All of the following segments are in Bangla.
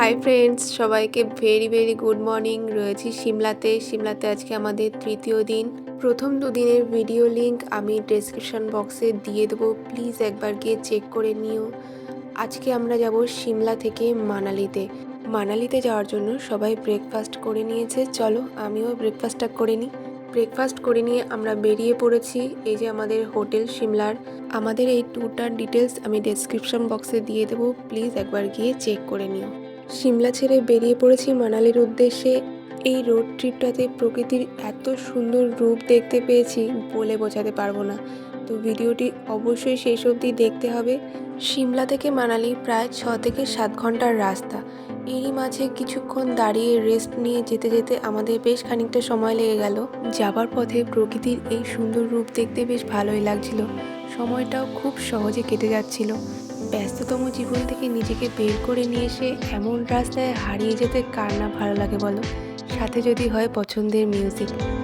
হাই ফ্রেন্ডস সবাইকে ভেরি ভেরি গুড মর্নিং রয়েছি সিমলাতে। সিমলাতে আজকে আমাদের তৃতীয় দিন। প্রথম দুদিনের ভিডিও লিংক আমি ডেসক্রিপশন বক্সে দিয়ে দেবো। প্লিজ একবার গিয়ে চেক করে নিও। আজকে আমরা যাব সিমলা থেকে মানালিতে। মানালিতে যাওয়ার জন্য সবাই ব্রেকফাস্ট করে নিয়েছে। চলো আমিও ব্রেকফাস্টটা করে নিই। ব্রেকফাস্ট করে নিয়ে আমরা বেরিয়ে পড়েছি। এই যে আমাদের হোটেল সিমলার। আমাদের এই ট্যুরটার ডিটেলস আমি ডেসক্রিপশন বক্সে দিয়ে দেবো। প্লিজ একবার গিয়ে চেক করে নিও। সিমলা ছেড়ে বেরিয়ে পড়েছি মানালির উদ্দেশ্যে। এই রোড ট্রিপটাতে প্রকৃতির এত সুন্দর রূপ দেখতে পেয়েছি বলে বোঝাতে পারব না। তো ভিডিওটি অবশ্যই শেষ অবধি দেখতে হবে। সিমলা থেকে মানালি প্রায় ছ থেকে সাত ঘণ্টার রাস্তা। এরই মাঝে কিছুক্ষণ দাঁড়িয়ে রেস্ট নিয়ে যেতে যেতে আমাদের বেশ খানিকটা সময় লেগে গেল। যাবার পথে প্রকৃতির এই সুন্দর রূপ দেখতে বেশ ভালোই লাগছিল। সময়টাও খুব সহজে কেটে যাচ্ছিল। ব্যস্ততম জীবন থেকে নিজেকে বের করে নিয়ে এসে এমন রাস্তায় হারিয়ে যেতে কার না ভালো লাগে বলো? সাথে যদি হয় পছন্দের মিউজিক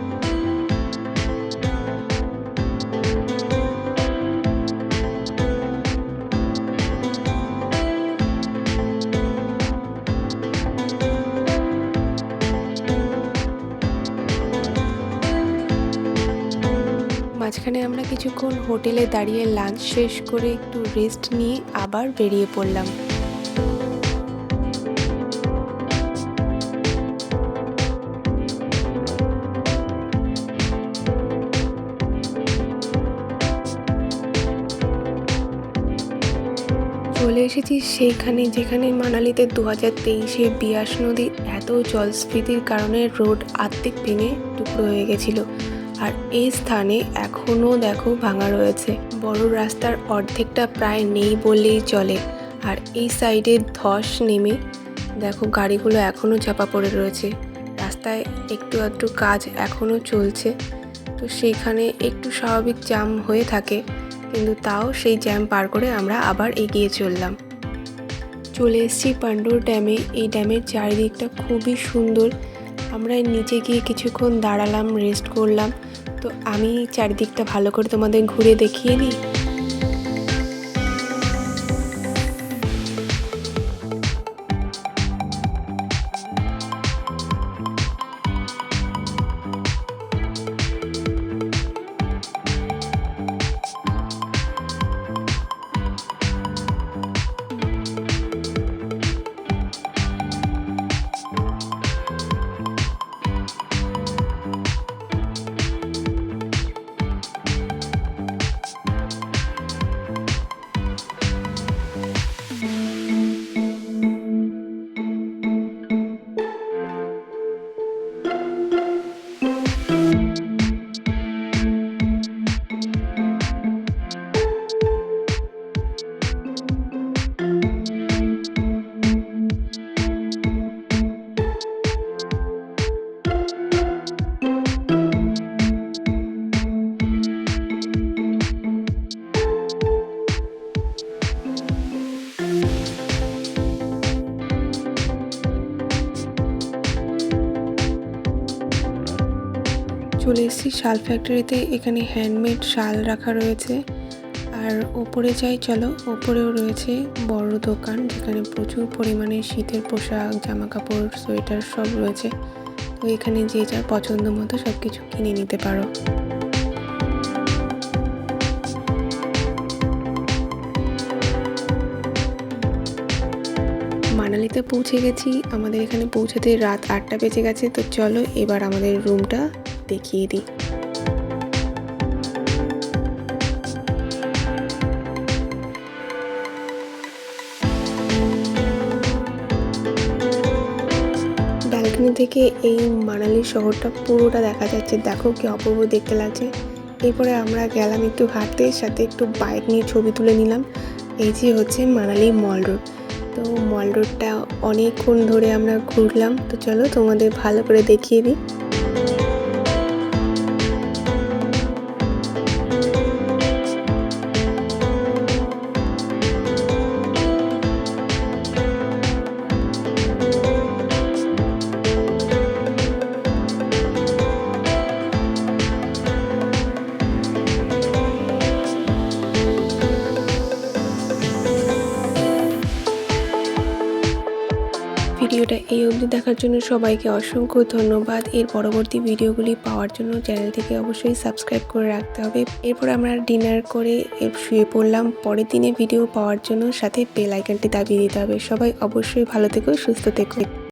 মাঝখানে আমরা কিছুক্ষণ হোটেলে দাঁড়িয়ে লাঞ্চ শেষ করে একটু রেস্ট নিয়ে আবার বেরিয়ে পড়লাম। চলে এসেছি সেইখানে যেখানে মানালিতে দু হাজার তেইশে বিয়াস নদী এত জলস্ফীতির কারণে রোড আর্ধেক ভেঙে টুকরো হয়ে গেছিল। আর এই স্থানে এখনও দেখো ভাঙা রয়েছে। বড় রাস্তার অর্ধেকটা প্রায় নেই বললেই চলে। আর এই সাইডে ধস নেমে দেখো গাড়িগুলো এখনও চাপা পড়ে রয়েছে। রাস্তায় একটু একটু কাজ এখনও চলছে। তো সেইখানে একটু স্বাভাবিক জ্যাম হয়ে থাকে, কিন্তু তাও সেই জ্যাম পার করে আমরা আবার এগিয়ে চললাম। চলে এসেছি পাণ্ডুর ড্যামে। এই ড্যামের চারিদিকটা খুবই সুন্দর। আমরা নিচে গিয়ে কিছুক্ষণ দাঁড়ালাম রেস্ট করলাম। তো আমি চারিদিকটা ভালো করে তোমাদের ঘুরে দেখিয়ে নিই চলে এসেছি শাল ফ্যাক্টরিতে এখানে হ্যান্ডমেড শাল রাখা রয়েছে। আর ওপরে যাই, চলো, ওপরেও রয়েছে বড় দোকান, যেখানে প্রচুর পরিমাণে শীতের পোশাক জামা কাপড় সোয়েটার সব রয়েছে। তো এখানে যে যার পছন্দ মতো সব কিছু কিনে নিতে পারো। মানালিতে পৌঁছে গেছি। আমাদের এখানে পৌঁছাতে রাত আটটা বেজে গেছে। তো চলো, এবার আমাদের রুমটা দেখিয়ে দিই। ব্যালকনি থেকে এই মানালি শহরটা পুরোটা দেখা যাচ্ছে। দেখো কি অপূর্ব দেখতে লাগছে। এরপরে আমরা গেলাম একটু হাঁটতে, সাথে একটু বাইক নিয়ে ছবি তুলে নিলাম। এই যে হচ্ছে মানালি মল রোড। তো মল রোডটা অনেকক্ষণ ধরে আমরা ঘুরলাম। তো চলো তোমাদের ভালো করে দেখিয়ে দিই। ভিডিওটা এই অবধি দেখার জন্য সবাইকে অসংখ্য ধন্যবাদ। এর পরবর্তী ভিডিওগুলি পাওয়ার জন্য চ্যানেলটিকে অবশ্যই সাবস্ক্রাইব করে রাখতে হবে। এরপর আমরা ডিনার করে শুয়ে পড়লাম। পরের দিনে ভিডিও পাওয়ার জন্য সাথে বেল আইকনটি দাবিয়ে দিতে হবে। সবাই অবশ্যই ভালো থেকো, সুস্থ থেকো।